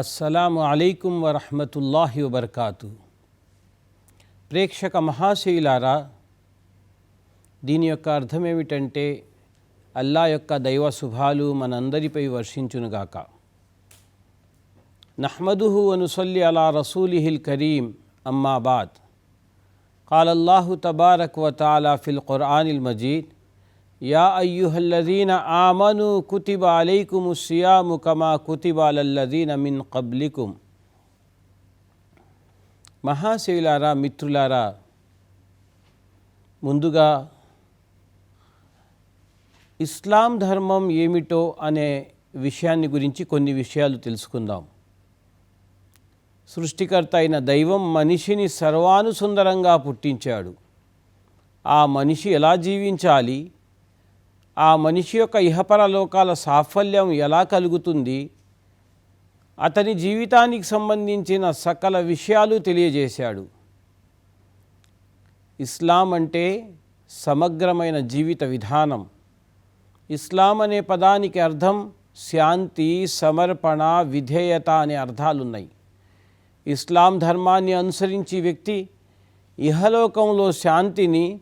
అస్సలాము అలైకుం వరహమతుల్లాహి వబర్కాతు ప్రేక్షక మహాశయులారా దీని యొక్క అర్థం ఏమిటంటే అల్లా యొక్క దైవ శుభాలు మనందరిపై వర్షించునుగాక నహ్మదుహు వనుసల్లి అలా రసూలిహిల్ కరీం అమ్మాబాద్ قال الله تبارك وتعالى في القرآن المجيد يا أيها الذين آمنوا كتب عليكم الصيام كما كتب على الذين من قبلكم మహాశైలారా మిత్రులారా ముందుగా ఇస్లాం ధర్మం ఏమిటో అనే విషయాన్ని గురించి కొన్ని విషయాలు తెలుసుకుందాం సృష్టికర్త అయిన దైవం మనిషిని సర్వానుసుందరంగా పుట్టించాడు ఆ మనిషి ఎలా జీవించాలి ఆ మనిషి యొక్క ఇహపర లోకాల సాఫల్యం ఎలా కలుగుతుంది? అతని జీవితానికి సంబంధించిన సకల విషయాలు తెలియజేశాడు. ఇస్లాం అంటే సమగ్రమైన జీవిత విధానం. ఇస్లాం అనే పదానికి అర్థం శాంతి సమర్పణ విధేయత అనే అర్థాలున్నాయి. ఇస్లాం ధర్మాన్ని అనుసరించి వ్యక్తి ఇహలోకంలో శాంతిని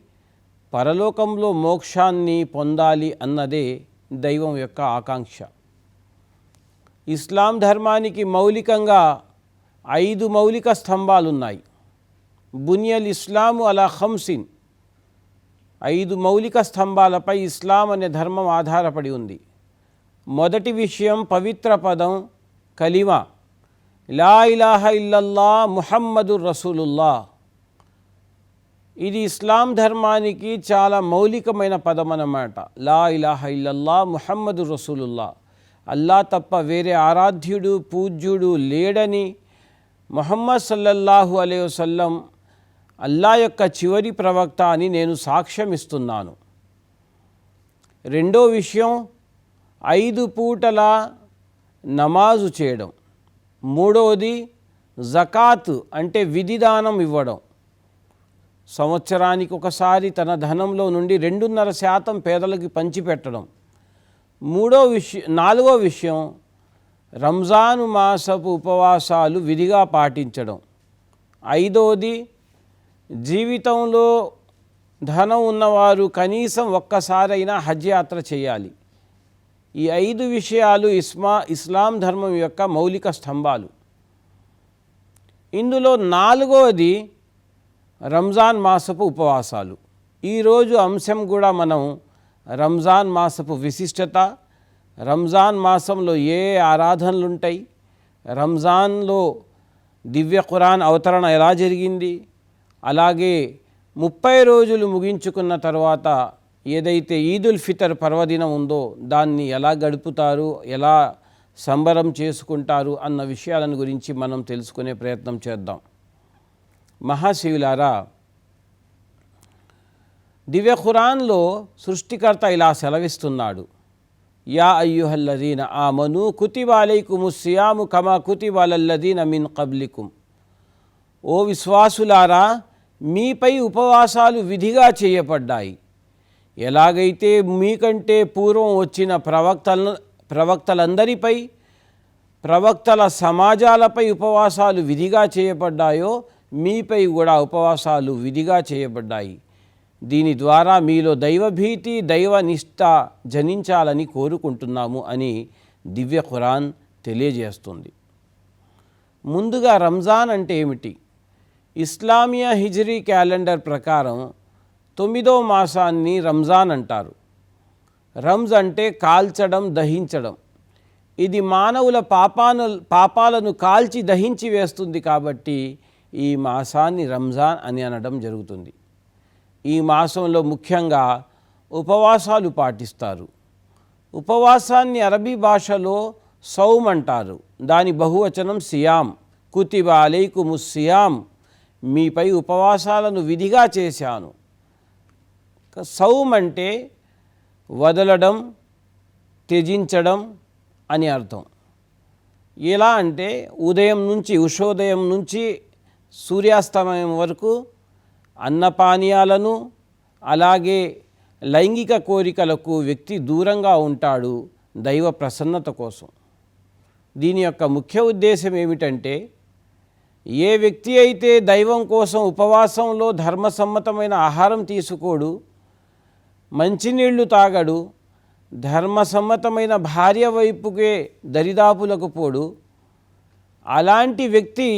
పరలోకంలో మోక్షాన్ని పొందాలి అన్నదే దైవం యొక్క ఆకాంక్ష. ఇస్లాం ధర్మానికి మౌలికంగా ఐదు మౌలిక స్తంభాలున్నాయి. బునియల్ ఇస్లాము అలా హంసిన్ ఐదు మౌలిక స్తంభాలపై ఇస్లాం అనే ధర్మం ఆధారపడి ఉంది. మొదటి విషయం పవిత్ర పదం కలిమా. లా ఇలాహ ఇల్లల్లా ముహమ్మదు రసూలుల్లా ఇది ఇస్లాం ధర్మానికి చాలా మౌలికమైన పదం అన్నమాట లా ఇలాహ ఇల్లల్లా ముహమ్మదు రసూలుల్లా. అల్లా తప్ప వేరే ఆరాధ్యుడు పూజ్యుడు లేడని ముహమ్మద్ సల్లల్లాహు అలే వసల్లం అల్లా యొక్క చివరి ప్రవక్త అని నేను సాక్ష్యం ఇస్తున్నాను రెండో విషయం ఐదు పూటల నమాజు చేయడం. మూడవది జకాత్ అంటే విధిదానం ఇవ్వడం. సంవత్సరానికి ఒకసారి తన ధనంలో నుండి రెండున్నర శాతం పేదలకు పంచిపెట్టడం. మూడో విషయం నాలుగో విషయం రంజాను మాసపు ఉపవాసాలు విధిగా పాటించడం. ఐదవది జీవితంలో ధనం ఉన్నవారు కనీసం ఒక్కసారైనా హజ్ యాత్ర చేయాలి. ఈ ఐదు విషయాలు ఇస్మా ఇస్లాం ధర్మం యొక్క మౌలిక స్తంభాలు. ఇందులో నాలుగవది రంజాన్ మాసపు ఉపవాసాలు. ఈరోజు అంశం కూడా మనం రంజాన్ మాసపు విశిష్టత రంజాన్ మాసంలో ఏ ఆరాధనలు ఉంటాయి రంజాన్లో దివ్య ఖురాన్ అవతరణ ఎలా జరిగింది అలాగే ముప్పై రోజులు ముగించుకున్న తర్వాత ఏదైతే ఈదుల్ ఫితర్ పర్వదినం ఉందో దాన్ని ఎలా గడుపుతారు ఎలా సంబరం చేసుకుంటారు అన్న విషయాలను గురించి మనం తెలుసుకునే ప్రయత్నం చేద్దాం. మహాశివులారా దివ్య ఖురాన్లో సృష్టికర్త ఇలా సెలవిస్తున్నాడు. యా అయ్యుహల్లదీన ఆ మను కుతిబాలైకుము సియాము కమా కుతివాలల్లదీన మిన్ కబ్లికుం. ఓ విశ్వాసులారా మీపై ఉపవాసాలు విధిగా చేయబడ్డాయి. ఎలాగైతే మీకంటే పూర్వం వచ్చిన ప్రవక్తల ప్రవక్తలందరిపై ప్రవక్తల సమాజాలపై ఉపవాసాలు విధిగా చేయబడ్డాయో మీపై కూడా ఉపవాసాలు విధిగా చేయబడ్డాయి. దీని ద్వారా మీలో దైవభీతి దైవ నిష్ఠ జనించాలని కోరుకుంటున్నాము అని దివ్య ఖురాన్ తెలియజేస్తుంది. ముందుగా రంజాన్ అంటే ఏమిటి? ఇస్లామియా హిజరీ క్యాలెండర్ ప్రకారం తొమ్మిదో మాసాన్ని రంజాన్ అంటారు. రంజ్ అంటే కాల్చడం దహించడం. ఇది మానవుల పాపాను పాపాలను కాల్చి దహించి వేస్తుంది కాబట్టి ఈ మాసాన్ని రంజాన్ అని అనడం జరుగుతుంది. ఈ మాసంలో ముఖ్యంగా ఉపవాసాలు పాటిస్తారు. ఉపవాసాన్ని అరబీ భాషలో సౌమ్ అంటారు. దాని బహువచనం సియాం కుతిబ అలైకుము సియాం మీపై ఉపవాసాలను విధిగా చేశాను. సౌమ్ అంటే వదలడం త్యజించడం అని అర్థం. ఎలా అంటే ఉదయం నుంచి ఉషోదయం నుంచి సూర్యాస్తమయం వరకు అన్నపానీయాలను అలాగే లైంగిక కోరికలకు వ్యక్తి దూరంగా ఉంటాడు దైవ ప్రసన్నత కోసం. దీని యొక్క ముఖ్య ఉద్దేశం ఏమిటంటే ఏ వ్యక్తి అయితే దైవం కోసం ఉపవాసంలో ధర్మసమ్మతమైన ఆహారం తీసుకోడు మంచినీళ్ళు తాగడు ధర్మసమ్మతమైన భార్య వైపుకే దరిదాపులకు పోడు అలాంటి వ్యక్తి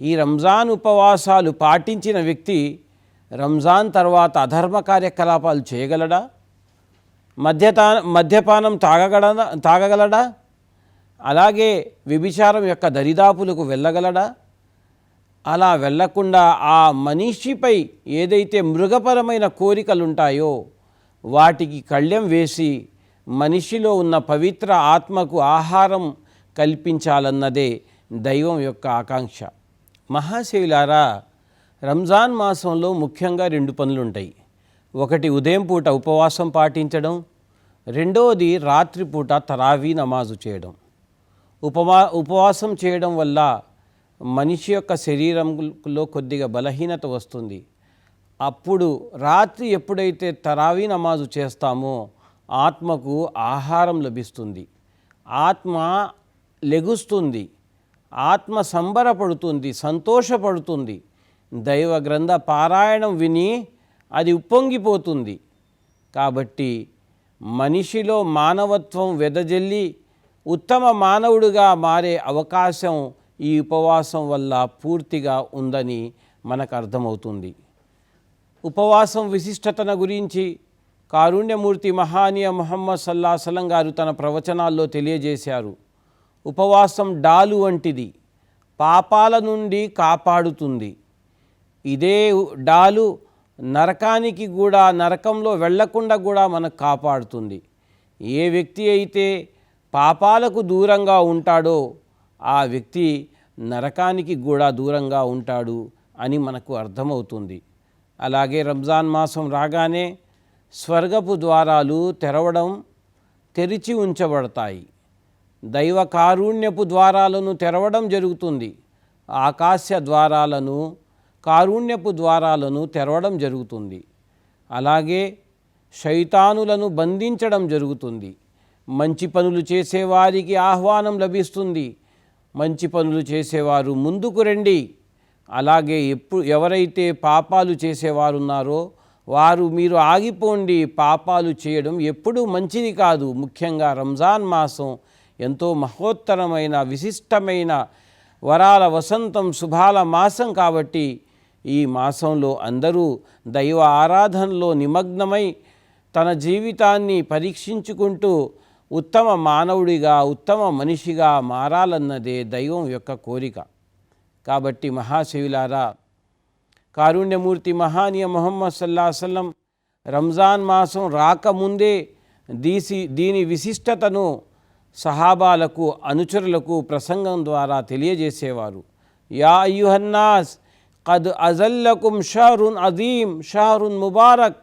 ఈ రంజాన్ ఉపవాసాలు పాటించిన వ్యక్తి రంజాన్ తర్వాత అధర్మ కార్యకలాపాలు చేయగలడా? మద్యతా మద్యపానం తాగగలడా? తాగగలడా? అలాగే విభిచారం యొక్క దరిదాపులకు వెళ్ళగలడా? అలా వెళ్ళకుండా ఆ మనిషిపై ఏదైతే మృగపరమైన కోరికలుంటాయో వాటికి కళ్ళెం వేసి మనిషిలో ఉన్న పవిత్ర ఆత్మకు ఆహారం కల్పించాలన్నదే దైవం యొక్క ఆకాంక్ష. మహాశైలారా రంజాన్ మాసంలో ముఖ్యంగా రెండు పనులుంటాయి. ఒకటి ఉదయం పూట ఉపవాసం పాటించడం రెండవది రాత్రిపూట తరావీ నమాజు చేయడం. ఉపవా ఉపవాసం చేయడం వల్ల మనిషి యొక్క శరీరంలో కొద్దిగా బలహీనత వస్తుంది. అప్పుడు రాత్రి ఎప్పుడైతే తరావీ నమాజు చేస్తామో ఆత్మకు ఆహారం లభిస్తుంది. ఆత్మ లెగుస్తుంది. ఆత్మ సంబరపడుతుంది సంతోషపడుతుంది. దైవ గ్రంథ పారాయణం విని అది ఉప్పొంగిపోతుంది. కాబట్టి మనిషిలో మానవత్వం వెదజల్లి ఉత్తమ మానవుడిగా మారే అవకాశం ఈ ఉపవాసం వల్ల పూర్తిగా ఉందని మనకు అర్థమవుతుంది ఉపవాసం విశిష్టతన గురించి కారుణ్యమూర్తి మహానీయ మొహమ్మద్ సల్లా సలం గారు తన ప్రవచనాల్లో తెలియజేశారు. ఉపవాసం డాలు వంటిది. పాపాల నుండి కాపాడుతుంది. ఇదే డాలు నరకానికి కూడా నరకంలో వెళ్ళకుండా కూడా మనకు కాపాడుతుంది. ఏ వ్యక్తి అయితే పాపాలకు దూరంగా ఉంటాడో ఆ వ్యక్తి నరకానికి కూడా దూరంగా ఉంటాడు అని మనకు అర్థమవుతుంది. అలాగే రంజాన్ మాసం రాగానే స్వర్గపు ద్వారాలు తెరవడం తెరిచి ఉంచబడతాయి. దైవ కారుణ్యపు ద్వారాలను తెరవడం జరుగుతుంది. ఆకాశ ద్వారాలను కారుణ్యపు ద్వారాలను తెరవడం జరుగుతుంది. అలాగే శైతానులను బంధించడం జరుగుతుంది. మంచి పనులు చేసేవారికి ఆహ్వానం లభిస్తుంది. మంచి పనులు చేసేవారు ముందుకు రండి. అలాగే ఎప్పుడు ఎవరైతే పాపాలు చేసేవారు ఉన్నారో వారు మీరు ఆగిపోండి. పాపాలు చేయడం ఎప్పుడూ మంచిది కాదు. ముఖ్యంగా రంజాన్ మాసం ఎంతో మహోత్తరమైన విశిష్టమైన వరాల వసంతం శుభాల మాసం కాబట్టి ఈ మాసంలో అందరూ దైవ ఆరాధనలో నిమగ్నమై తన జీవితాన్ని పరీక్షించుకుంటూ ఉత్తమ మానవుడిగా ఉత్తమ మనిషిగా మారాలన్నదే దైవం యొక్క కోరిక. కాబట్టి మహాశివులారా కారుణ్యమూర్తి మహానీయ మొహమ్మద్ సల్లాసల్లం రంజాన్ మాసం రాకముందే దీసి దీని విశిష్టతను సహాబాలకు అనుచరులకు ప్రసంగం ద్వారా తెలియజేసేవారు. యా అయ్యుహన్నాస్ కద్ అజల్లకుం షహరున్ అదీం షహరున్ ముబారక్.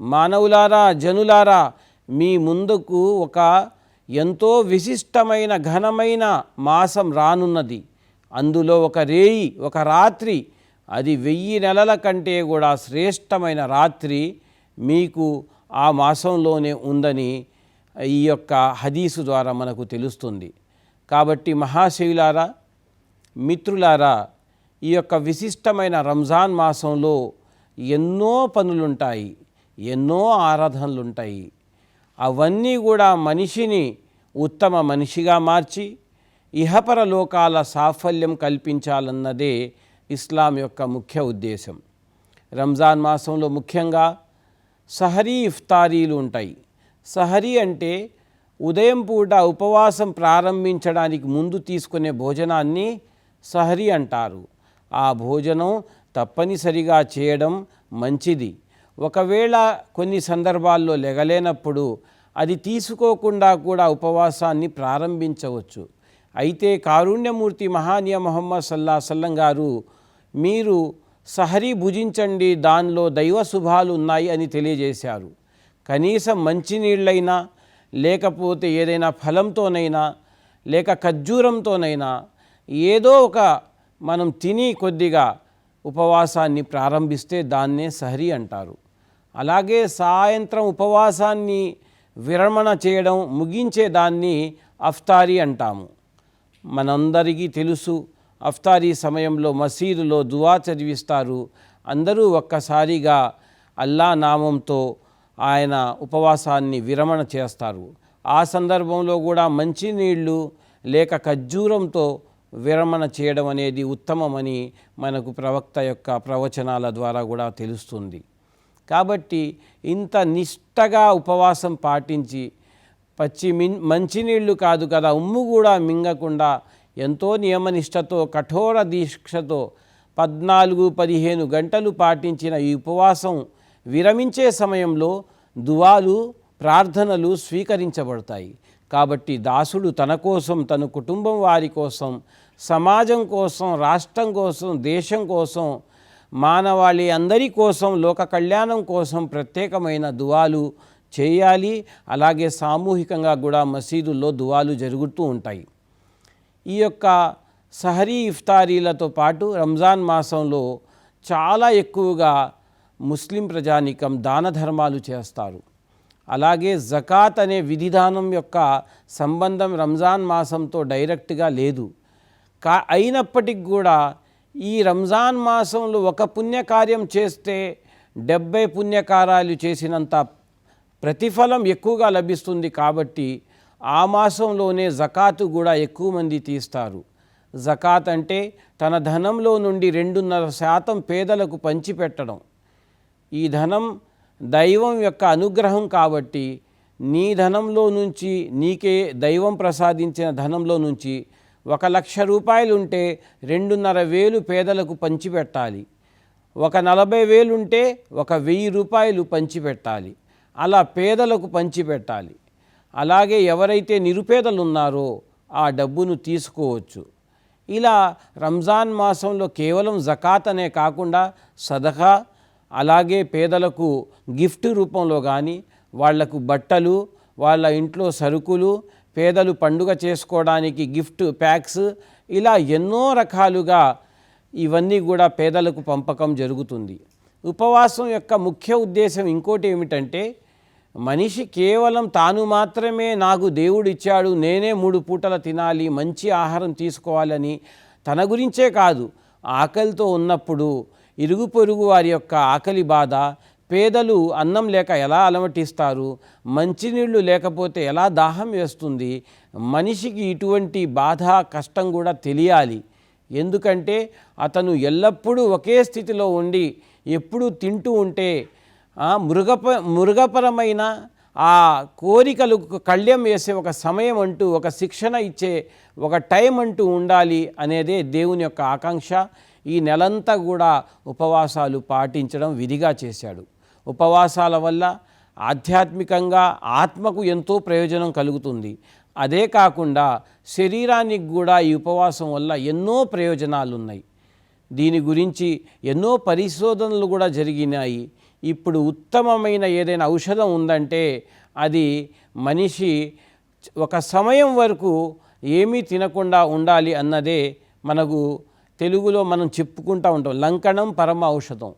మానవులారా జనులారా మీ ముందుకు ఒక ఎంతో విశిష్టమైన ఘనమైన మాసం రానున్నది. అందులో ఒక రేయి ఒక రాత్రి అది వెయ్యి నెలల కంటే కూడా శ్రేష్టమైన రాత్రి మీకు ఆ మాసంలోనే ఉందని ఈ యొక్క హదీసు ద్వారా మనకు తెలుస్తుంది. కాబట్టి మహాశివులారా మిత్రులారా ఈ యొక్క విశిష్టమైన రంజాన్ మాసంలో ఎన్నో పనులుంటాయి ఎన్నో ఆరాధనలుంటాయి. అవన్నీ కూడా మనిషిని ఉత్తమ మనిషిగా మార్చి ఇహపర లోకాల సాఫల్యం కల్పించాలన్నదే ఇస్లాం యొక్క ముఖ్య ఉద్దేశం. రంజాన్ మాసంలో ముఖ్యంగా సహరీ ఇఫ్తారీలు ఉంటాయి సహరి అంటే ఉదయం పూట ఉపవాసం ప్రారంభించడానికి ముందు తీసుకునే భోజనాన్ని సహరి అంటారు. ఆ భోజనం తప్పనిసరిగా చేయడం మంచిది. ఒకవేళ కొన్ని సందర్భాల్లో లెగలేనప్పుడు అది తీసుకోకుండా కూడా ఉపవాసాన్ని ప్రారంభించవచ్చు. అయితే కారుణ్యమూర్తి మహానీయ మొహమ్మద్ సల్లా సల్లం గారు మీరు సహరీ భుజించండి దానిలో దైవ శుభాలు ఉన్నాయి అని తెలియజేశారు. కనీసం మంచినీళ్ళైనా లేకపోతే ఏదైనా ఫలంతోనైనా లేక ఖర్జూరంతోనైనా ఏదో ఒక మనం తిని కొద్దిగా ఉపవాసాన్ని ప్రారంభిస్తే దాన్నే సహరి అంటారు. అలాగే సాయంత్రం ఉపవాసాన్ని విరమణ చేయడం ముగించే దాన్ని అఫ్తారీ అంటాము. మనందరికీ తెలుసు అఫ్తారీ సమయంలో మసీదులో దువా చదివిస్తారు. అందరూ ఒక్కసారిగా అల్లా నామంతో ఆయన ఉపవాసాన్ని విరమణ చేస్తారు. ఆ సందర్భంలో కూడా మంచినీళ్ళు లేక ఖర్జూరంతో విరమణ చేయడం అనేది ఉత్తమమని మనకు ప్రవక్త యొక్క ప్రవచనాల ద్వారా కూడా తెలుస్తుంది. కాబట్టి ఇంత నిష్టగా ఉపవాసం పాటించి పచ్చి మిన్ మంచినీళ్ళు కాదు కదా ఉమ్ము కూడా మింగకుండా ఎంతో నియమనిష్టతో కఠోర దీక్షతో పద్నాలుగు పదిహేను గంటలు పాటించిన ఈ ఉపవాసం విరమించే సమయంలో దువాలు ప్రార్థనలు స్వీకరించబడతాయి. కాబట్టి దాసుడు తన కోసం తన కుటుంబం వారి కోసం సమాజం కోసం రాష్ట్రం కోసం దేశం కోసం మానవాళి అందరి కోసం లోక కళ్యాణం కోసం ప్రత్యేకమైన దువాలు చేయాలి. అలాగే సామూహికంగా కూడా మసీదుల్లో దువాలు జరుగుతూ ఉంటాయి. ఈ యొక్క సహరీ ఇఫ్తారీలతో పాటు రంజాన్ మాసంలో చాలా ఎక్కువగా ముస్లిం ప్రజానికం దాన ధర్మాలు చేస్తారు. అలాగే జకాత్ అనే విధిధానం యొక్క సంబంధం రంజాన్ మాసంతో డైరెక్ట్గా లేదు. కా అయినప్పటికి కూడా ఈ రంజాన్ మాసంలో ఒక పుణ్యకార్యం చేస్తే డెబ్బై పుణ్యకార్యాలు చేసినంత ప్రతిఫలం ఎక్కువగా లభిస్తుంది కాబట్టి ఆ మాసంలోనే జకాతు కూడా ఎక్కువ మంది తీస్తారు. జకాత్ అంటే తన ధనంలో నుండి రెండున్నర శాతం పేదలకు పంచిపెట్టడం. ఈ ధనం దైవం యొక్క అనుగ్రహం కాబట్టి నీ ధనంలో నుంచి నీకే దైవం ప్రసాదించిన ధనంలో నుంచి ఒక లక్ష రూపాయలు ఉంటే రెండున్నర వేలు పేదలకు పంచిపెట్టాలి. ఒక నలభై వేలు ఉంటే ఒక వెయ్యి రూపాయలు పంచిపెట్టాలి. అలా పేదలకు పంచిపెట్టాలి. అలాగే ఎవరైతే నిరుపేదలు ఉన్నారో ఆ డబ్బును తీసుకోవచ్చు. ఇలా రంజాన్ మాసంలో కేవలం జకాత్ అనే కాకుండా సదహా అలాగే పేదలకు గిఫ్ట్ రూపంలో కానీ వాళ్ళకు బట్టలు వాళ్ళ ఇంట్లో సరుకులు పేదలు పండుగ చేసుకోవడానికి గిఫ్ట్ ప్యాక్స్ ఇలా ఎన్నో రకాలుగా ఇవన్నీ కూడా పేదలకు పంపకం జరుగుతుంది. ఉపవాసం యొక్క ముఖ్య ఉద్దేశం ఇంకోటి ఏమిటంటే మనిషి కేవలం తాను మాత్రమే నాకు దేవుడు ఇచ్చాడు నేనే మూడు పూటల తినాలి మంచి ఆహారం తీసుకోవాలని తన గురించే కాదు. ఆకలితో ఉన్నప్పుడు ఇరుగు పొరుగు వారి యొక్క ఆకలి బాధ పేదలు అన్నం లేక ఎలా అలమటిస్తారు మంచినీళ్ళు లేకపోతే ఎలా దాహం వేస్తుంది మనిషికి ఇటువంటి బాధ కష్టం కూడా తెలియాలి. ఎందుకంటే అతను ఎల్లప్పుడూ ఒకే స్థితిలో ఉండి ఎప్పుడూ తింటూ ఉంటే ఆ మృగప మృగపరమైన ఆ కోరికలు కళ్యం వేసే ఒక సమయం అంటూ ఒక శిక్షణ ఇచ్చే ఒక టైం అంటూ ఉండాలి అనేదే దేవుని యొక్క ఆకాంక్ష. ఈ నెలంతా కూడా ఉపవాసాలు పాటించడం విధిగా చేశాడు. ఉపవాసాల వల్ల ఆధ్యాత్మికంగా ఆత్మకు ఎంతో ప్రయోజనం కలుగుతుంది. అదే కాకుండా శరీరానికి కూడా ఈ ఉపవాసం వల్ల ఎన్నో ప్రయోజనాలు ఉన్నాయి దీని గురించి ఎన్నో పరిశోధనలు కూడా జరిగినాయి. ఇప్పుడు ఉత్తమమైన ఏదైనా ఔషధం ఉందంటే అది మనిషి ఒక సమయం వరకు ఏమీ తినకుండా ఉండాలి అన్నదే మనకు తెలుగులో మనం చెప్పుకుంటూ ఉంటాం లంకణం పరమ ఔషధం.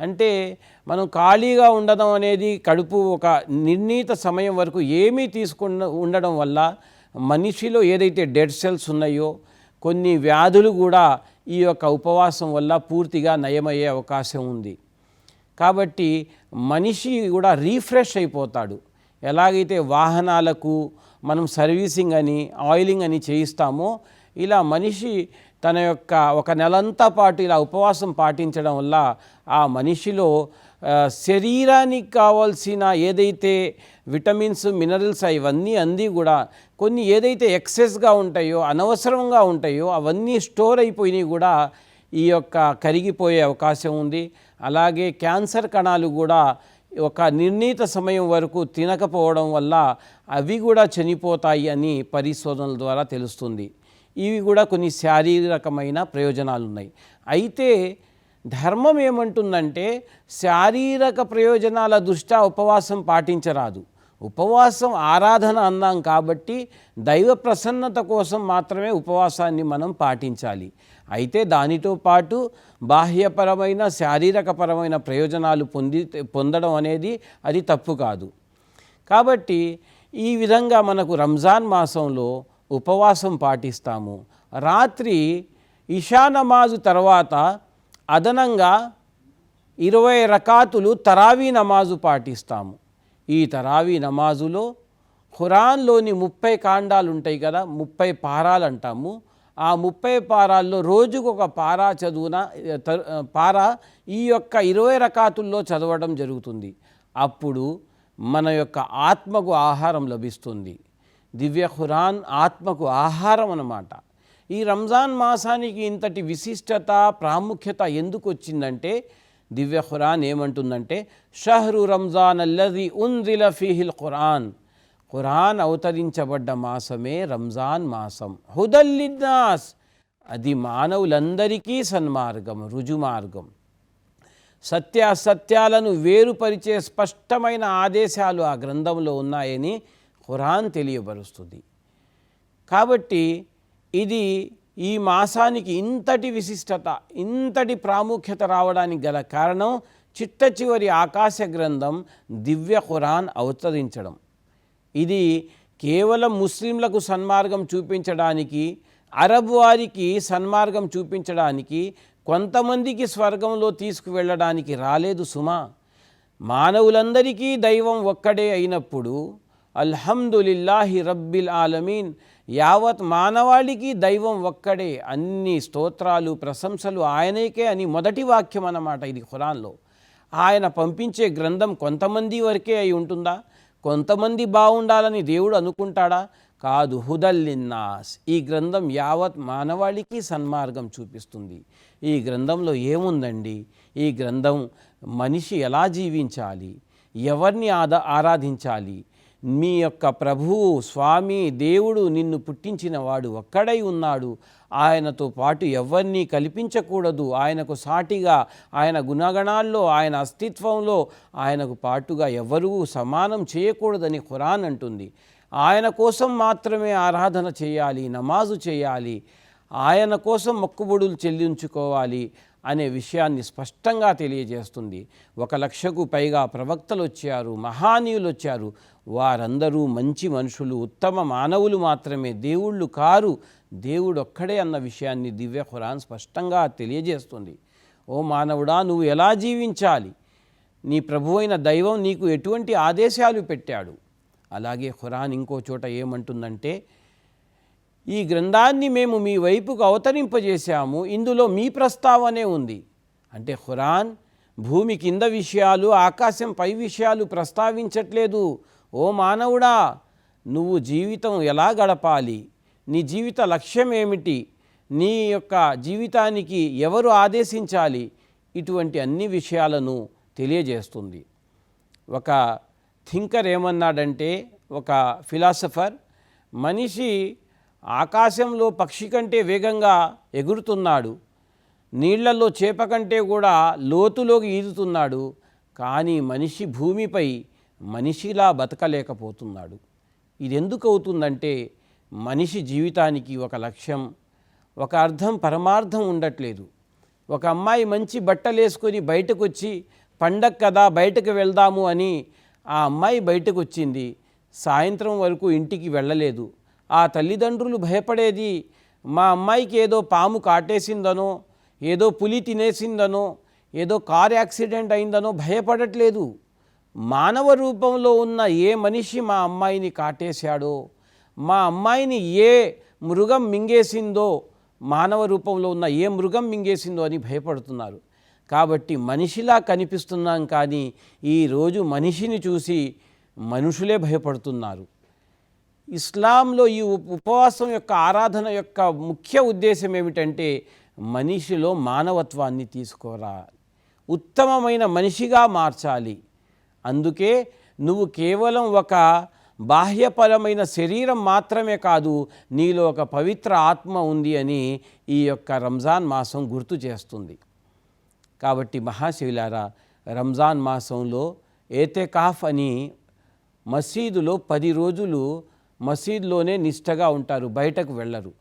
అంటే మనం ఖాళీగా ఉండడం అనేది కడుపు ఒక నిర్ణీత సమయం వరకు ఏమీ తీసుకున్న ఉండడం వల్ల మనిషిలో ఏదైతే డెడ్ సెల్స్ ఉన్నాయో కొన్ని వ్యాధులు కూడా ఈ యొక్క ఉపవాసం వల్ల పూర్తిగా నయమయ్యే అవకాశం ఉంది. కాబట్టి మనిషి కూడా రీఫ్రెష్ అయిపోతాడు. ఎలాగైతే వాహనాలకు మనం సర్వీసింగ్ అని ఆయిలింగ్ అని చేయిస్తామో ఇలా మనిషి తన యొక్క ఒక నెలంతా పాటు ఇలా ఉపవాసం పాటించడం వల్ల ఆ మనిషిలో శరీరానికి కావాల్సిన ఏదైతే విటమిన్స్ మినరల్స్ ఇవన్నీ అంది కూడా కొన్ని ఏదైతే ఎక్సెస్గా ఉంటాయో అనవసరంగా ఉంటాయో అవన్నీ స్టోర్ అయిపోయినాయి కూడా ఈ యొక్క కరిగిపోయే అవకాశం ఉంది. అలాగే క్యాన్సర్ కణాలు కూడా ఒక నిర్ణీత సమయం వరకు తినకపోవడం వల్ల అవి కూడా చనిపోతాయి అని పరిశోధనల ద్వారా తెలుస్తుంది. ఇవి కూడా కొన్ని శారీరకమైన ప్రయోజనాలు ఉన్నాయి అయితే ధర్మం ఏమంటుందంటే శారీరక ప్రయోజనాల దృష్ట్యా ఉపవాసం పాటించరాదు. ఉపవాసం ఆరాధన అన్నాం కాబట్టి దైవ ప్రసన్నత కోసం మాత్రమే ఉపవాసాన్ని మనం పాటించాలి. అయితే దానితో పాటు బాహ్యపరమైన శారీరకపరమైన ప్రయోజనాలు పొంది పొందడం అనేది అది తప్పు కాదు. కాబట్టి ఈ విధంగా మనకు రంజాన్ మాసంలో ఉపవాసం పాటిస్తాము. రాత్రి ఇషా నమాజు తర్వాత అదనంగా ఇరవై రకాతులు తరావీ నమాజు పాటిస్తాము. ఈ తరావీ నమాజులో ఖురాన్లోని ముప్పై కాండాలు ఉంటాయి కదా ముప్పై పారాలు అంటాము ఆ ముప్పై పారాల్లో రోజుకు ఒక పారా చదువున త- పారా ఈ యొక్క ఇరవై రకాతుల్లో చదవడం జరుగుతుంది. అప్పుడు మన యొక్క ఆత్మకు ఆహారం లభిస్తుంది. దివ్య ఖురాన్ ఆత్మకు ఆహారం అన్నమాట. ఈ రంజాన్ మాసానికి ఇంతటి విశిష్టత ప్రాముఖ్యత ఎందుకు వచ్చిందంటే దివ్య ఖురాన్ ఏమంటుందంటే షహ్రు రంజాన్ అల్లది ఉందిల ఫీహిల్ ఖురాన్. ఖురాన్ అవతరించబడ్డ మాసమే రంజాన్ మాసం. హుదల్లిద్దాస్ అది మానవులందరికీ సన్మార్గం రుజుమార్గం. సత్యాసత్యాలను వేరుపరిచే స్పష్టమైన ఆదేశాలు ఆ గ్రంథంలో ఉన్నాయని ఖురాన్ తెలియబరుస్తుంది కాబట్టి ఇది ఈ మాసానికి ఇంతటి విశిష్టత ఇంతటి ప్రాముఖ్యత రావడానికి గల కారణం చిట్ట చివరి ఆకాశ గ్రంథం దివ్య ఖురాన్ అవతరించడం. ఇది కేవలం ముస్లింలకు సన్మార్గం చూపించడానికి అరబ్ వారికి సన్మార్గం చూపించడానికి కొంతమందికి స్వర్గంలో తీసుకువెళ్ళడానికి రాలేదు సుమా. మానవులందరికీ దైవం ఒక్కడే అయినప్పుడు అల్హమ్దులిల్లాహి రబ్బిల్ ఆలమీన్. యావత్ మానవాళికి దైవం ఒక్కడే. అన్ని స్తోత్రాలు ప్రశంసలు ఆయనకే అని మొదటి వాక్యం అన్నమాట ఇది ఖురాన్లో. ఆయన పంపించే గ్రంథం కొంతమంది వరకే అయి ఉంటుందా? కొంతమంది బాగుండాలని దేవుడు అనుకుంటాడా? కాదు హుదల్లిన్నాస్ ఈ గ్రంథం యావత్ మానవాళికి సన్మార్గం చూపిస్తుంది. ఈ గ్రంథంలో ఏముందండి? ఈ గ్రంథం మనిషి ఎలా జీవించాలి? ఎవరిని ఆదా ఆరాధించాలి? మీ యొక్క ప్రభువు స్వామి దేవుడు నిన్ను పుట్టించిన వాడు ఒక్కడై ఉన్నాడు. ఆయనతో పాటు ఎవరిని కల్పించకూడదు. ఆయనకు సాటిగా ఆయన గుణగణాల్లో ఆయన అస్తిత్వంలో ఆయనకు పాటుగా ఎవరూ సమానం చేయకూడదని ఖురాన్ అంటుంది. ఆయన కోసం మాత్రమే ఆరాధన చేయాలి నమాజు చేయాలి. ఆయన కోసం మొక్కుబడులు చెల్లించుకోవాలి అనే విషయాన్ని స్పష్టంగా తెలియజేస్తుంది. ఒక లక్షకు పైగా ప్రవక్తలు వచ్చారు మహానీయులు వచ్చారు. వారందరూ మంచి మనుషులు ఉత్తమ మానవులు మాత్రమే. దేవుళ్ళు కారు దేవుడు ఒక్కడే అన్న విషయాన్ని దివ్య ఖురాన్ స్పష్టంగా తెలియజేస్తుంది. ఓ మానవుడా నువ్వు ఎలా జీవించాలి? నీ ప్రభు అయిన దైవం నీకు ఎటువంటి ఆదేశాలు పెట్టాడు? అలాగే ఖురాన్ ఇంకో చోట ఏమంటుందంటే ఈ గ్రంథాన్ని మేము మీ వైపుకు అవతరింపజేశాము. ఇందులో మీ ప్రస్తావనే ఉంది. అంటే ఖురాన్ భూమి కింద విషయాలు ఆకాశం పై విషయాలు ప్రస్తావించట్లేదు. ఓ మానవుడా నువ్వు జీవితం ఎలా గడపాలి? నీ జీవిత లక్ష్యం ఏమిటి నీ యొక్క జీవితానికి ఎవరు ఆదేశించాలి? ఇటువంటి అన్ని విషయాలను తెలియజేస్తుంది. ఒక థింకర్ ఏమన్నాడంటే ఒక ఫిలాసఫర్ మనిషి ఆకాశంలో పక్షి కంటే వేగంగా ఎగురుతున్నాడు. నీళ్ళలో చేప కంటే కూడా లోతులోకి ఈదుతున్నాడు. కానీ మనిషి భూమిపై మనిషిలా బతకలేకపోతున్నాడు. ఇది ఎందుకు అవుతుందంటే మనిషి జీవితానికి ఒక లక్ష్యం ఒక అర్థం పరమార్థం ఉండట్లేదు. ఒక అమ్మాయి మంచి బట్టలేసుకొని బయటకు వచ్చి పండగ కదా బయటకు వెళ్దాము అని ఆ అమ్మాయి బయటకు వచ్చింది సాయంత్రం వరకు ఇంటికి వెళ్ళలేదు. ఆ తల్లిదండ్రులు భయపడేది మా అమ్మాయికి ఏదో పాము కాటేసిందనో ఏదో పులి తినేసిందనో ఏదో కార్ యాక్సిడెంట్ అయిందనో భయపడట్లేదు. మానవ రూపంలో ఉన్న ఏ మనిషి మా అమ్మాయిని కాటేశాడో మా అమ్మాయిని ఏ మృగం మింగేసిందో మానవ రూపంలో ఉన్న ఏ మృగం మింగేసిందో అని భయపడుతున్నారు. కాబట్టి మనిషిలా కనిపిస్తున్నాం కానీ ఈరోజు మనిషిని చూసి మనుషులే భయపడుతున్నారు. ఇస్లాంలో ఈ ఉపవాసం యొక్క ఆరాధన యొక్క ముఖ్య ఉద్దేశం ఏమిటంటే మనిషిలో మానవత్వాన్ని తీసుకురా. ఉత్తమమైన మనిషిగా మార్చాలి. అందుకే నువ్వు కేవలం ఒక బాహ్యపరమైన శరీరం మాత్రమే కాదు నీలో ఒక పవిత్ర ఆత్మ ఉంది అని ఈ యొక్క రంజాన్ మాసం గుర్తు చేస్తుంది. కాబట్టి మహాశివులారా రంజాన్ మాసంలో ఏతేకాఫ్ అని మసీదులో పది రోజులు మసీదులోనే నిష్టగా ఉంటారు బయటకు వెళ్ళరు.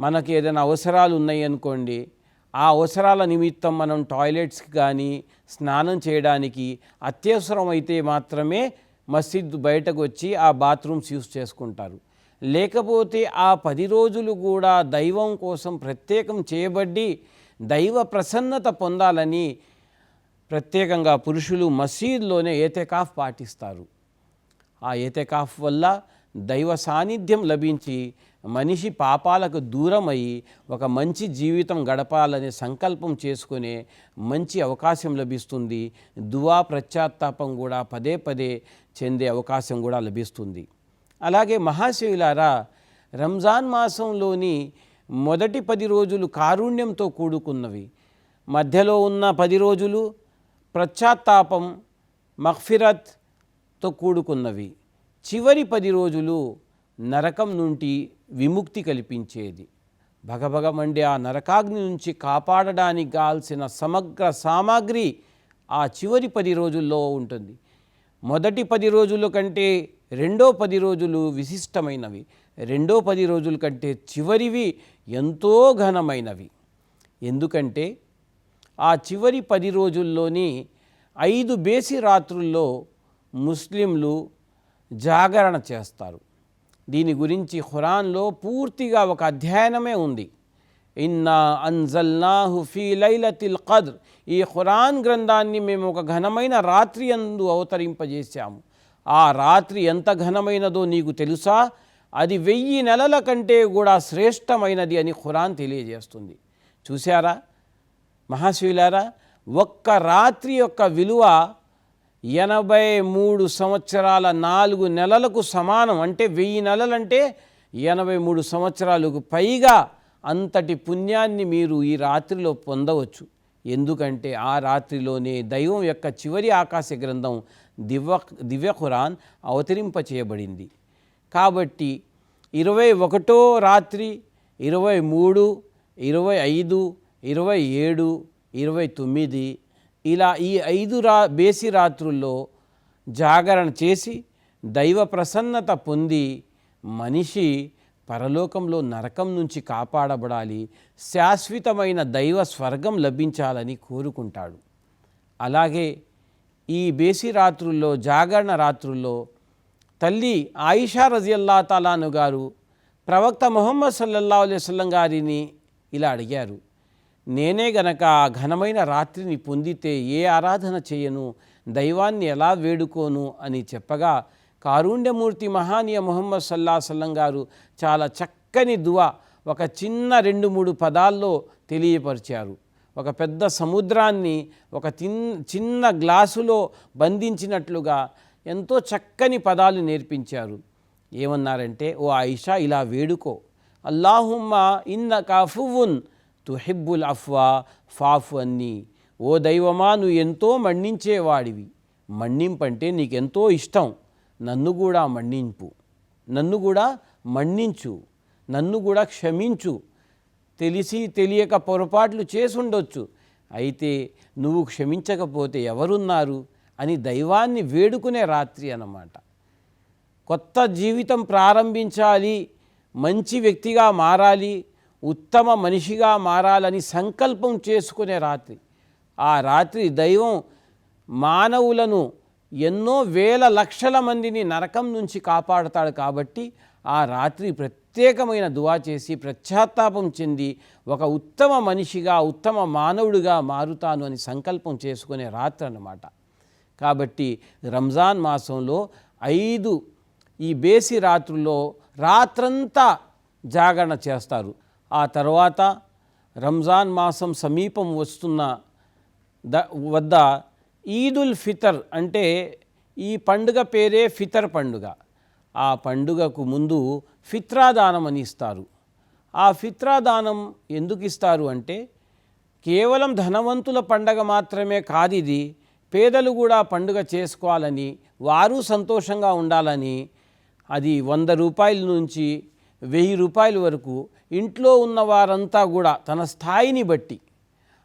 మనకి ఏదైనా అవసరాలు ఉన్నాయి అనుకోండి ఆ అవసరాల నిమిత్తం మనం టాయిలెట్స్కి కానీ స్నానం చేయడానికి అత్యవసరం అయితే మాత్రమే మసీద్ బయటకు వచ్చి ఆ బాత్రూమ్స్ యూస్ చేసుకుంటారు. లేకపోతే ఆ పది రోజులు కూడా దైవం కోసం ప్రత్యేకం చేయబడి దైవ ప్రసన్నత పొందాలని ప్రత్యేకంగా పురుషులు మసీద్లోనే ఏతెకాఫ్ పాటిస్తారు. ఆ ఏతెకాఫ్ వల్ల దైవ సాన్నిధ్యం లభించి మనిషి పాపాలకు దూరమై ఒక మంచి జీవితం గడపాలనే సంకల్పం చేసుకునే మంచి అవకాశం లభిస్తుంది. దువా ప్రత్యాత్తాపం కూడా పదే పదే చెందే అవకాశం కూడా లభిస్తుంది. అలాగే మహాశివులారా రంజాన్ మాసంలోని మొదటి పది రోజులు కారుణ్యంతో కూడుకున్నవి. మధ్యలో ఉన్న పది రోజులు ప్రత్యాత్తాపం మఖ్ఫిరత్తో కూడుకున్నవి. చివరి పది రోజులు నరకం నుండి విముక్తి కల్పించేది. భగభగమండి ఆ నరకాగ్ని నుంచి కాపాడడానికి కాల్సిన సమగ్ర సామాగ్రి ఆ చివరి పది రోజుల్లో ఉంటుంది. మొదటి పది రోజుల కంటే రెండో పది రోజులు విశిష్టమైనవి. రెండో పది రోజుల కంటే చివరివి ఎంతో ఘనమైనవి. ఎందుకంటే ఆ చివరి పది రోజుల్లోని ఐదు బేసి రాత్రుల్లో ముస్లింలు జాగరణ చేస్తారు. దీని గురించి ఖురాన్లో పూర్తిగా ఒక అధ్యయనమే ఉంది. ఇన్నా అన్జల్నాహు ఫీ లైలతిల్ ఖద్ర్. ఈ ఖురాన్ గ్రంథాన్ని మేము ఒక ఘనమైన రాత్రి అందు అవతరింపజేశాము. ఆ రాత్రి ఎంత ఘనమైనదో నీకు తెలుసా? అది వెయ్యి నెలల కంటే కూడా శ్రేష్టమైనది అని ఖురాన్ తెలియజేస్తుంది. చూశారా? మహాశివులారా ఒక్క రాత్రి యొక్క విలువ ఎనభై మూడు సంవత్సరాల నాలుగు నెలలకు సమానం అంటే వెయ్యి నెలలంటే ఎనభై మూడు సంవత్సరాలకు పైగా అంతటి పుణ్యాన్ని మీరు ఈ రాత్రిలో పొందవచ్చు. ఎందుకంటే ఆ రాత్రిలోనే దైవం యొక్క చివరి ఆకాశ గ్రంథం దివ్య దివ్య ఖురాన్ అవతరింపచేయబడింది. కాబట్టి ఇరవై ఒకటో రాత్రి ఇరవై మూడు ఇరవై ఐదు ఇరవై ఏడు ఇరవై తొమ్మిది ఇలా ఈ ఐదు రా బేసి రాత్రుల్లో జాగరణ చేసి దైవ ప్రసన్నత పొంది మనిషి పరలోకంలో నరకం నుంచి కాపాడబడాలి శాశ్వతమైన దైవ స్వర్గం లభించాలని కోరుకుంటాడు. అలాగే ఈ బేసి రాత్రుల్లో జాగరణ రాత్రుల్లో తల్లి ఆయిషా రజియల్లా తాలాను గారు ప్రవక్త మొహమ్మద్ సల్లల్లా అలైవల్లం గారిని ఇలా అడిగారు. నేనే గనక ఆ ఘనమైన రాత్రిని పొందితే ఏ ఆరాధన చేయను? దైవాన్ని ఎలా వేడుకోను? అని చెప్పగా కారుణ్యమూర్తి మహానీయ మొహమ్మద్ సల్లా సల్లం గారు చాలా చక్కని దువ ఒక చిన్న రెండు మూడు పదాల్లో తెలియపరిచారు. ఒక పెద్ద సముద్రాన్ని ఒక తిన్ చిన్న గ్లాసులో బంధించినట్లుగా ఎంతో చక్కని పదాలు నేర్పించారు. ఏమన్నారంటే ఓ ఆయిషా ఇలా వేడుకో. అల్లాహుమ్మ ఇన్న కాఫువున్ తుహిబ్బుల్ అఫ్వా ఫాఫు అన్ని ఓ దైవమా నువ్వు ఎంతో మన్నించేవాడివి. మన్నింపంటే నీకెంతో ఇష్టం. నన్ను కూడా మన్నింపు. నన్ను కూడా మన్నించు. నన్ను కూడా క్షమించు. తెలిసి తెలియక పొరపాట్లు చేసుండొచ్చు. అయితే నువ్వు క్షమించకపోతే ఎవరున్నారు? అని దైవాన్ని వేడుకునే రాత్రి అన్నమాట. కొత్త జీవితం ప్రారంభించాలి. మంచి వ్యక్తిగా మారాలి. ఉత్తమ మనిషిగా మారాలని సంకల్పం చేసుకునే రాత్రి. ఆ రాత్రి దైవం మానవులను ఎన్నో వేల లక్షల మందిని నరకం నుంచి కాపాడతాడు కాబట్టి ఆ రాత్రి ప్రత్యేకమైన దువా చేసి ప్రత్యాత్తాపం చెంది ఒక ఉత్తమ మనిషిగా ఉత్తమ మానవుడిగా మారుతాను అని సంకల్పం చేసుకునే రాత్రి అన్నమాట. కాబట్టి రంజాన్ మాసంలో ఐదు ఈ బేసి రాత్రుల్లో రాత్రంతా జాగరణ చేస్తారు. ఆ తర్వాత రంజాన్ మాసం సమీపం వస్తున్న ద వద్ద ఈదుల్ ఫితర్ అంటే ఈ పండుగ పేరే ఫితర్ పండుగ. ఆ పండుగకు ముందు ఫిత్రాదానం అని ఇస్తారు. ఆ ఫిత్రాదానం ఎందుకు ఇస్తారు అంటే కేవలం ధనవంతుల పండగ మాత్రమే కాదు ఇది పేదలు కూడా పండుగ చేసుకోవాలని వారు సంతోషంగా ఉండాలని అది వంద రూపాయల నుంచి వెయ్యి రూపాయల వరకు ఇంట్లో ఉన్న వారంతా కూడా తన స్థాయిని బట్టి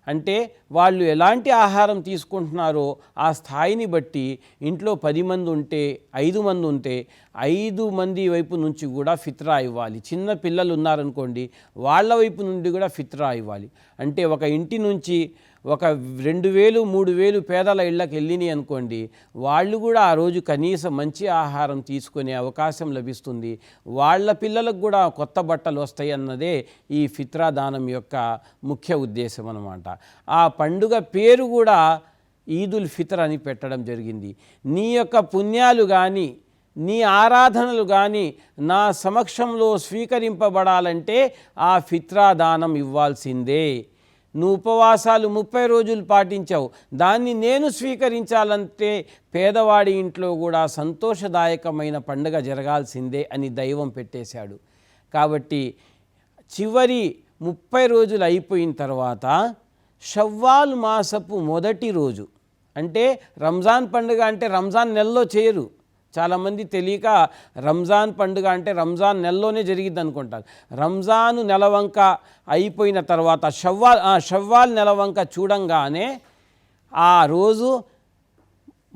అంటే వాళ్ళు ఎలాంటి ఆహారం తీసుకుంటున్నారో ఆ స్థాయిని బట్టి ఇంట్లో పది మంది ఉంటే ఐదు మంది ఉంటే ఐదు మంది వైపు నుంచి కూడా ఫిత్రా ఇవ్వాలి. చిన్న పిల్లలు ఉన్నారనుకోండి వాళ్ళ వైపు నుండి కూడా ఫిత్రా ఇవ్వాలి. అంటే ఒక ఇంటి నుంచి ఒక రెండు వేలు మూడు వేలు పేదల ఇళ్ళకి వెళ్ళినాయి అనుకోండి వాళ్ళు కూడా ఆ రోజు కనీసం మంచి ఆహారం తీసుకునే అవకాశం లభిస్తుంది. వాళ్ళ పిల్లలకు కూడా కొత్త బట్టలు వస్తాయి అన్నదే ఈ ఫిత్రా దానం యొక్క ముఖ్య ఉద్దేశం అన్నమాట. ఆ పండుగ పేరు కూడా ఈదుల్ ఫితర్ అని పెట్టడం జరిగింది. నీ యొక్క పుణ్యాలు కానీ నీ ఆరాధనలు కానీ నా సమక్షంలో స్వీకరింపబడాలంటే ఆ ఫిత్రా దానం ఇవ్వాల్సిందే. నువ్వు ఉపవాసాలు ముప్పై రోజులు పాటించావు. దాన్ని నేను స్వీకరించాలంటే పేదవాడి ఇంట్లో కూడా సంతోషదాయకమైన పండుగ జరగాల్సిందే అని దైవం పెట్టేశాడు. కాబట్టి చివరి ముప్పై రోజులు అయిపోయిన తర్వాత షవ్వాల్ మాసపు మొదటి రోజు. అంటే రంజాన్ పండుగ అంటే రంజాన్ నెలలో చేయరు. చాలామంది తెలియక రంజాన్ పండుగ అంటే రంజాన్ నెలలోనే జరిగిద్ది అనుకుంటారు. రంజాను నెలవంక అయిపోయిన తర్వాత షవ్వాల్ షవ్వాల్ నెలవంక చూడంగానే ఆ రోజు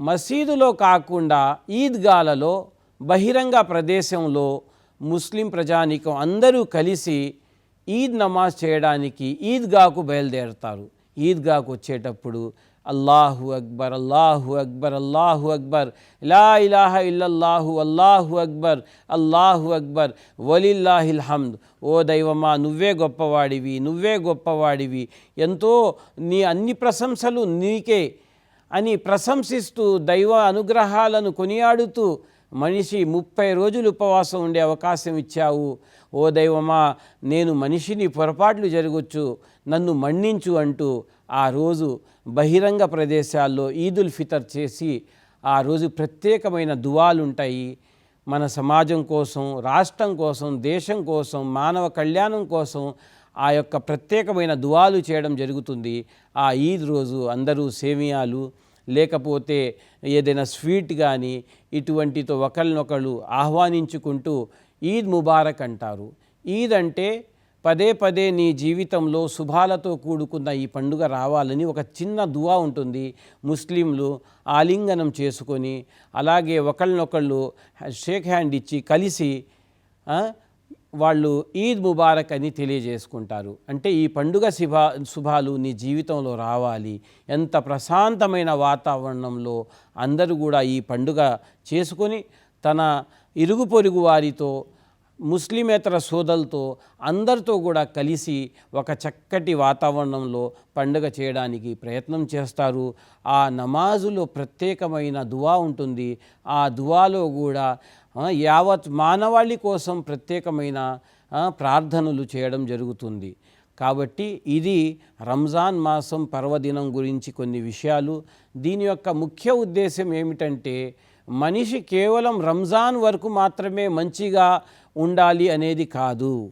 మసీదులో కాకుండా ఈద్గాలలో బహిరంగ ప్రదేశంలో ముస్లిం ప్రజానీకం అందరూ కలిసి ఈద్ నమాజ్ చేయడానికి ఈద్గాకు బయలుదేరతారు. ఈద్గాకు వచ్చేటప్పుడు అల్లాహు అక్బర్ అల్లాహు అక్బర్ అల్లాహు అక్బర్ లా ఇలాహ ఇల్లల్లాహు అల్లాహు అక్బర్ అల్లాహు అక్బర్ వలిల్లాహిల్ హమ్ద్. ఓ దైవమా నువ్వే గొప్పవాడివి నువ్వే గొప్పవాడివి. ఎంతో నీ అన్ని ప్రశంసలు నీకే అని ప్రశంసిస్తూ దైవ అనుగ్రహాలను కొనియాడుతూ మనిషి ముప్పై రోజులు ఉపవాసం ఉండే అవకాశం ఇచ్చావు. ఓ దైవమా నేను మనిషిని పొరపాట్లు జరగచ్చు నన్ను మన్నించు అంటూ ఆ రోజు బహిరంగ ప్రదేశాల్లో ఈదుల్ ఫితర్ చేసి ఆ రోజు ప్రత్యేకమైన దువాలు ఉంటాయి. మన సమాజం కోసం రాష్ట్రం కోసం దేశం కోసం మానవ కళ్యాణం కోసం ఆ యొక్క ప్రత్యేకమైన దువాలు చేయడం జరుగుతుంది. ఆ ఈద్ రోజు అందరూ సేమియాలు లేకపోతే ఏదైనా స్వీట్ కానీ ఇటువంటితో ఒకరినొకరు ఆహ్వానించుకుంటూ ఈద్ ముబారక్ అంటారు. ఈద్ అంటే పదే పదే నీ జీవితంలో శుభాలతో కూడుకున్న ఈ పండుగ రావాలని ఒక చిన్న దువా ఉంటుంది. ముస్లింలు ఆలింగనం చేసుకొని అలాగే ఒకళ్ళనొకళ్ళు షేక్ హ్యాండ్ ఇచ్చి కలిసి వాళ్ళు ఈద్ ముబారక్ అని తెలియజేసుకుంటారు. అంటే ఈ పండుగ శుభా శుభాలు నీ జీవితంలో రావాలి. ఎంత ప్రశాంతమైన వాతావరణంలో అందరూ కూడా ఈ పండుగ చేసుకొని తన ఇరుగు పొరుగు వారితో ముస్లిమేతర సోదరులతో అందరితో కూడా కలిసి ఒక చక్కటి వాతావరణంలో పండుగ చేయడానికి ప్రయత్నం చేస్తారు. ఆ నమాజులో ప్రత్యేకమైన దువా ఉంటుంది. ఆ దువాలో కూడా యావత్ మానవాళి కోసం ప్రత్యేకమైన ప్రార్థనలు చేయడం జరుగుతుంది. కాబట్టి ఇది రంజాన్ మాసం పర్వదినం గురించి కొన్ని విషయాలు. దీని యొక్క ముఖ్య ఉద్దేశం ఏమిటంటే మనిషి కేవలం రంజాన్ వరకు మాత్రమే మంచిగా ఉండాలి అనేది కాదు.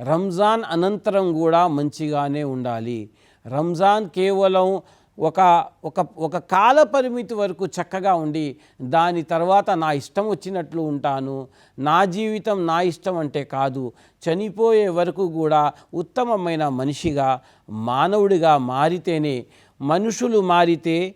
రంజాన్ అనంతరం కూడా మంచిగానే ఉండాలి. రంజాన్ కేవలం ఒక ఒక ఒక కాల పరిమితి వరకు చక్కగా ఉండి దాని తర్వాత నా ఇష్టం వచ్చినట్లు ఉంటాను. నా జీవితం నా ఇష్టం అంటే కాదు. చనిపోయే వరకు కూడా ఉత్తమమైన మనిషిగా మానవుడిగా మారితేనే మనుషులు మారితే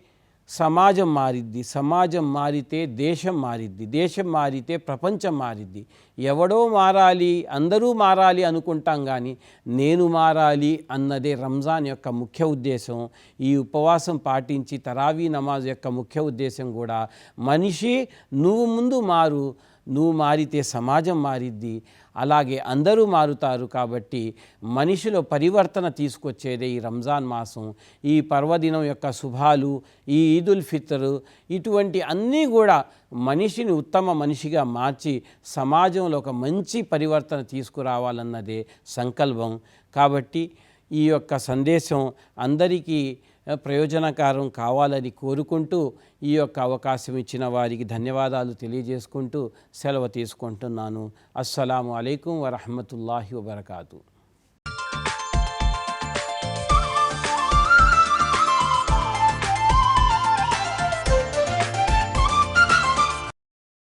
సమాజం మారిద్ది సమాజం మారితే దేశం మారిద్ది దేశం మారితే ప్రపంచం మారిద్ది. ఎవడో మారాలి అందరూ మారాలి అనుకుంటాం కానీ నేను మారాలి అన్నదే రంజాన్ యొక్క ముఖ్య ఉద్దేశం. ఈ ఉపవాసం పాటించి తరావీ నమాజ్ యొక్క ముఖ్య ఉద్దేశం కూడా మనిషి నువ్వు ముందు మారు నువ్వు మారితే సమాజం మారిద్ది. అలాగే అందరూ మారుతారు కాబట్టి మనిషిలో పరివర్తన తీసుకొచ్చేదే ఈ రంజాన్ మాసం. ఈ పర్వదినం యొక్క శుభాలు ఈ ఈదుల్ ఫితర్ ఇటువంటి అన్నీ కూడా మనిషిని ఉత్తమ మనిషిగా మార్చి సమాజంలో ఒక మంచి పరివర్తన తీసుకురావాలన్నదే సంకల్పం. కాబట్టి ఈ యొక్క సందేశం అందరికీ ప్రయోజనకారం కావాలని కోరుకుంటూ ఈ యొక్క అవకాశం ఇచ్చిన వారికి ధన్యవాదాలు తెలియజేసుకుంటూ సెలవు తీసుకుంటున్నాను. అస్సలాము అలైకుం వరహమతుల్లాహి వబర్కాతు.